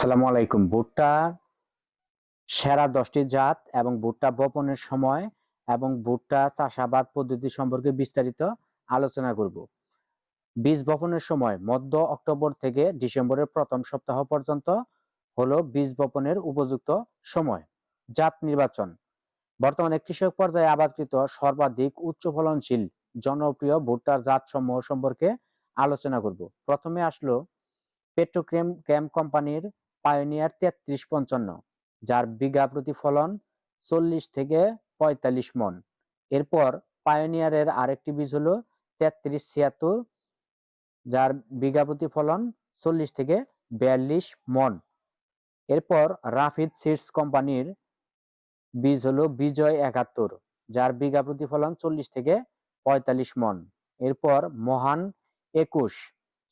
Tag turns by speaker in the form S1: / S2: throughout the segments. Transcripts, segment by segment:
S1: আসসালামু আলাইকুম। ভুট্টা সেরা দশটি জাত এবং ভুট্টা বপনের সময় এবং ভুট্টা চাষাবাদ পদ্ধতি সম্পর্কে বিস্তারিত আলোচনা করব। বীজ বপনের সময় মধ্য অক্টোবর থেকে ডিসেম্বরের প্রথম সপ্তাহ পর্যন্ত হলো বীজ বপনের উপযুক্ত সময়। জাত নির্বাচন। বর্তমানে কৃষক পর্যায়ে আবাদকৃত সর্বাধিক উচ্চ ফলনশীল জনপ্রিয় ভুট্টার জাত সমূহ সম্পর্কে আলোচনা করব। প্রথমে আসলো পেট্রোক্রেম ক্যাম কোম্পানির পায়োনিয়ার তেত্রিশ পঞ্চান্ন, যার বিঘা প্রতি ফলন চল্লিশ থেকে পঁয়তাল্লিশ মন। এরপর পায়োনিয়ারের আরেকটি বীজ হলো তেত্রিশ ছিয়াত্তর, যার বিঘা প্রতি ফলন চল্লিশ থেকে বিয়াল্লিশ মন। এরপর রাফিদ সিডস কোম্পানির বীজ হলো বিজয় একাত্তর, যার বিঘা প্রতি ফলন চল্লিশ থেকে পঁয়তাল্লিশ মন। এরপর মহান একুশ,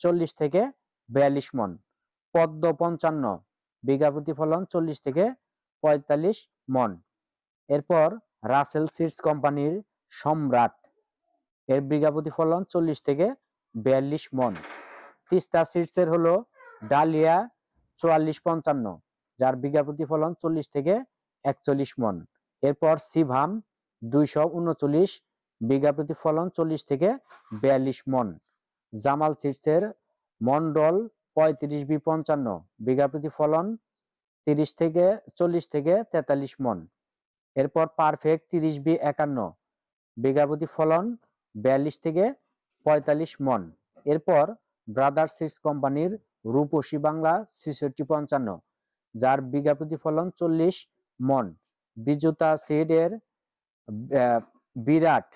S1: চল্লিশ থেকে বিয়াল্লিশ মন। পদ্ম পঞ্চান্ন, বিঘা প্রতি ফলন চল্লিশ থেকে পঁয়তাল্লিশ মন। এরপর রাসেল সিডস কোম্পানির সম্রাট, এর বিঘা প্রতি ফলন চল্লিশ থেকে বিয়াল্লিশ মন। তিস্তা সিডসের হলো ডালিয়া চুয়াল্লিশ পঞ্চান্ন, যার বিঘা প্রতি ফলন চল্লিশ থেকে একচল্লিশ মন। এরপর সিভাম দুইশো উনচল্লিশ, বিঘা প্রতি ফলন চল্লিশ থেকে বিয়াল্লিশ মন। জামাল সিডসের মন্ডল পঁয়ত্রিশ বি পঞ্চান্ন বিঘা প্রতি ফলন তিরিশ থেকে চল্লিশ থেকে তেতাল্লিশ মন। এরপর পারফেক্ট তিরিশ বি একান্ন বিঘা প্রতি ফলন বিয়াল্লিশ থেকে পঁয়তাল্লিশ মন। এরপর ব্রাদার সিক্স কোম্পানির রূপসী বাংলা ছেষট্টি পঞ্চান্ন যার বিঘা প্রতি ফলন চল্লিশ মন। বিজুতা সিড এর আহ, বিরাট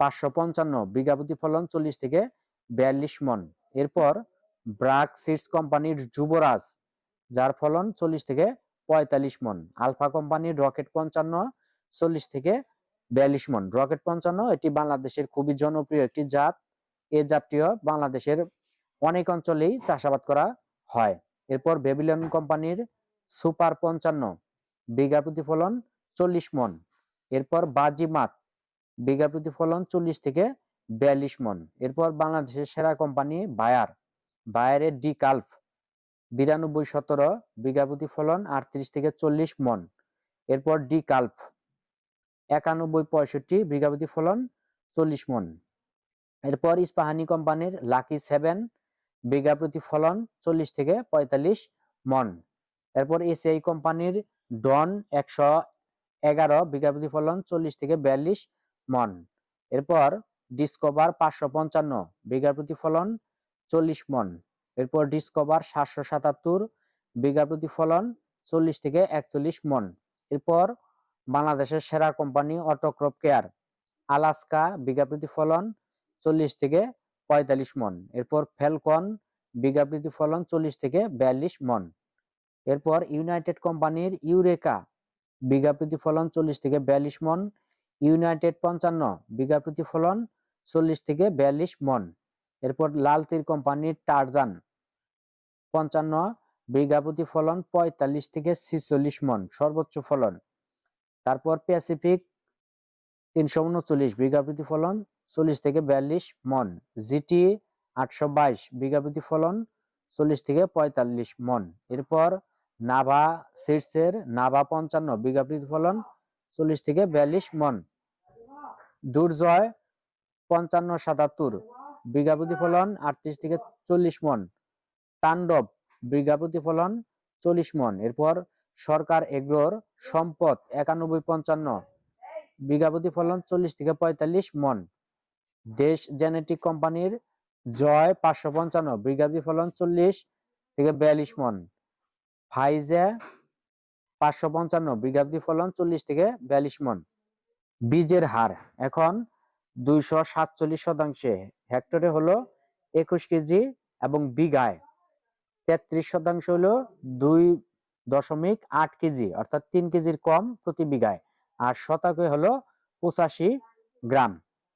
S1: পাঁচশো পঞ্চান্ন বিঘা প্রতি ফলন চল্লিশ থেকে বিয়াল্লিশ মন। এরপর ব্রাক সিডস কোম্পানির যুবরাজ, যার ফলন চল্লিশ থেকে পঁয়তাল্লিশ মন। আলফা কোম্পানির রকেট পঞ্চান্ন, চল্লিশ থেকে বিয়াল্লিশ মন। রকেট পঞ্চান্ন এটি বাংলাদেশের খুবই জনপ্রিয় একটি জাত। এ জাতীয় বাংলাদেশের অনেক অঞ্চলেই চাষাবাদ করা হয়। এরপর বেবিলন কোম্পানির সুপার পঞ্চান্ন, বিঘা প্রতি ফলন চল্লিশ মন। এরপর বাজি বাজিমাত বিঘা প্রতি ফলন চল্লিশ থেকে বিয়াল্লিশ মন। এরপর বাংলাদেশের সেরা কোম্পানি বায়ার বায়ারের ডি কাল্ফ বিরানব্বই সতেরো বিঘা প্রতি ফলন আটত্রিশ থেকে চল্লিশ মন। এরপর ডি কাল্ফ একানব্বই পঁয়ষট্টি বিঘা প্রতি ফলন চল্লিশ মন। এরপর ইস্পাহানি কোম্পানির লাকি সেভেন বিঘা প্রতি ফলন চল্লিশ থেকে পঁয়তাল্লিশ মন। এরপর এসিআই কোম্পানির ডন একশো এগারো বিঘা প্রতি ফলন চল্লিশ থেকে বিয়াল্লিশ মন। এরপর ডিসকভার পাঁচশো পঞ্চান্ন বিঘা প্রতি ফলন চল্লিশ মন। এরপর ডিসকভার সাতশো সাতাত্তর, বিঘা প্রতি ফলন চল্লিশ থেকে একচল্লিশ মন। এরপর বাংলাদেশের সেরা কোম্পানি অটোক্রপ কেয়ার আলাস্কা বিঘা প্রতি ফলন চল্লিশ থেকে পঁয়তাল্লিশ মন। এরপর ফেলকন বিঘা প্রতি ফলন চল্লিশ থেকে বিয়াল্লিশ মন। এরপর ইউনাইটেড কোম্পানির ইউরেকা বিঘা প্রতি ফলন চল্লিশ থেকে বিয়াল্লিশ মন। ইউনাইটেড পঞ্চান্ন বিঘা প্রতি ফলন চল্লিশ থেকে বিয়াল্লিশ মন। এরপর লাল তীর কোম্পানির টারজান পঞ্চান্ন বিঘা প্রতি ফলন পঁয়তাল্লিশ থেকে ছিচল্লিশ মন, সর্বোচ্চ ফলন। তারপর প্যাসিফিক তিনশো উনচল্লিশ বিঘা প্রতি ফলন চল্লিশ থেকে বিয়াল্লিশ মন। জিটি আটশো বাইশ বিঘা প্রতি ফলন চল্লিশ থেকে পঁয়তাল্লিশ মন। এরপর নাভা সিডসের নাভা পঞ্চান্ন বিঘা প্রতি ফলন চল্লিশ থেকে বিয়াল্লিশ মন। দুর্জয়, পঞ্চান্ন সাতাত্তর বিঘা প্রতি ফলন আটত্রিশ থেকে চল্লিশ মন। তাণ্ডব, বিঘা প্রতি ফলন চল্লিশ মন। এরপর সরকার এগ্রোর সম্পদ একানব্বই পঞ্চান্ন, বিঘা প্রতি ফলন চল্লিশ থেকে পঁয়তাল্লিশ মন। দেশ জেনেটিক কোম্পানির জয় পাঁচশো পঞ্চান্ন, বিঘা প্রতি ফলন চল্লিশ থেকে বিয়াল্লিশ মন। ফাইজে পাঁচশো পঞ্চান্ন, বিঘা প্রতি ফলন চল্লিশ থেকে বিয়াল্লিশ মন। বীজের হার এখন দুইশো সাতচল্লিশ শতাংশে। হেক্টরে হলো একুশ কেজি এবং বিঘায় তেত্রিশ শতাংশ হলো দুই দশমিক আট কেজি, অর্থাৎ তিন কেজির কম প্রতি বিঘায় আর শতাকে হলো পঁচাশি গ্রাম।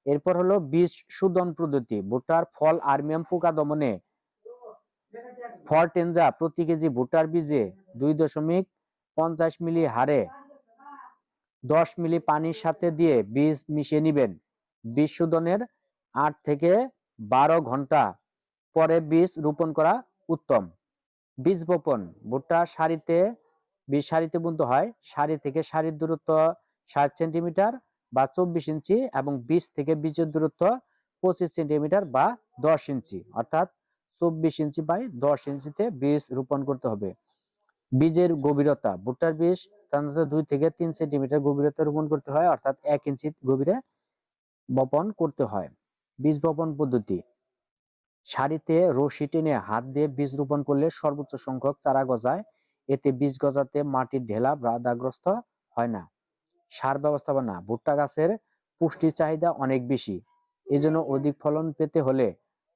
S1: এরপর হলো বীজ শোধন পদ্ধতি, ভুট্টার ফল, আর্মিয়াম পোকা দমনে। ফরটেনজা প্রতি কেজি ভুট্টার বীজে দুই দশমিক পঞ্চাশ মিলি হারে দশ মিলি পানির সাথে দিয়ে বীজ মিশিয়ে নিবেন। বীজ শোধনের আট থেকে বারো ঘণ্টা পরে বীজ রোপণ করা উত্তম। বীজ বপন, ভুট্টা সারিতে, বীজ সারিতে বুনতে হয়। সারি থেকে সারির দূরত্ব ষাট সেন্টিমিটার বা চব্বিশ ইঞ্চি এবং বীজ থেকে বীজের দূরত্ব পঁচিশ সেন্টিমিটার বা দশ ইঞ্চি, অর্থাৎ চব্বিশ ইঞ্চি বাই দশ ইঞ্চিতে বীজ রোপণ করতে হবে। বীজের গভীরতা, ভুট্টার বীজ সাধারণত দুই থেকে তিন সেন্টিমিটার গভীরতা রোপণ করতে হয়, অর্থাৎ এক ইঞ্চি গভীরে বপন করতে হয়। বীজ বপন পদ্ধতি। সারিতে রশি টেনে হাত দিয়ে বীজ রোপণ করলে সর্বোচ্চ সংখ্যক চারা গজায়। এতে বীজ গজাতে মাটির ঢেলা বাধাগ্রস্ত হয় না। সার ব্যবস্থাপনা, ভুট্টা গাছের পুষ্টির চাহিদা অনেক বেশি। এজন্য অধিক ফলন পেতে হলে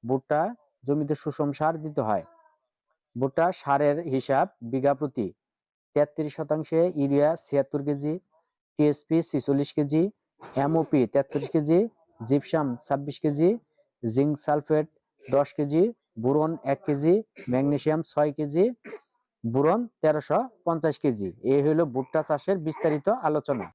S1: ভুট্টা জমিতে সুষম সার দিতে হয়। ভুট্টা সারের হিসাব বিঘা প্রতি তেত্রিশ শতাংশে ইউরিয়া ছিয়াত্তর কেজি, টিএসপি ছিচল্লিশ কেজি, এমওপি তেত্রিশ কেজি জিপসাম ছাব্বিশ কেজি, জিঙ্ক সালফেট দশ কেজি, বোরন এক কেজি, ম্যাগনেশিয়াম ছয় কেজি, বোরন তেরোশো পঞ্চাশ কেজি। এই হলো ভুট্টা চাষের বিস্তারিত আলোচনা।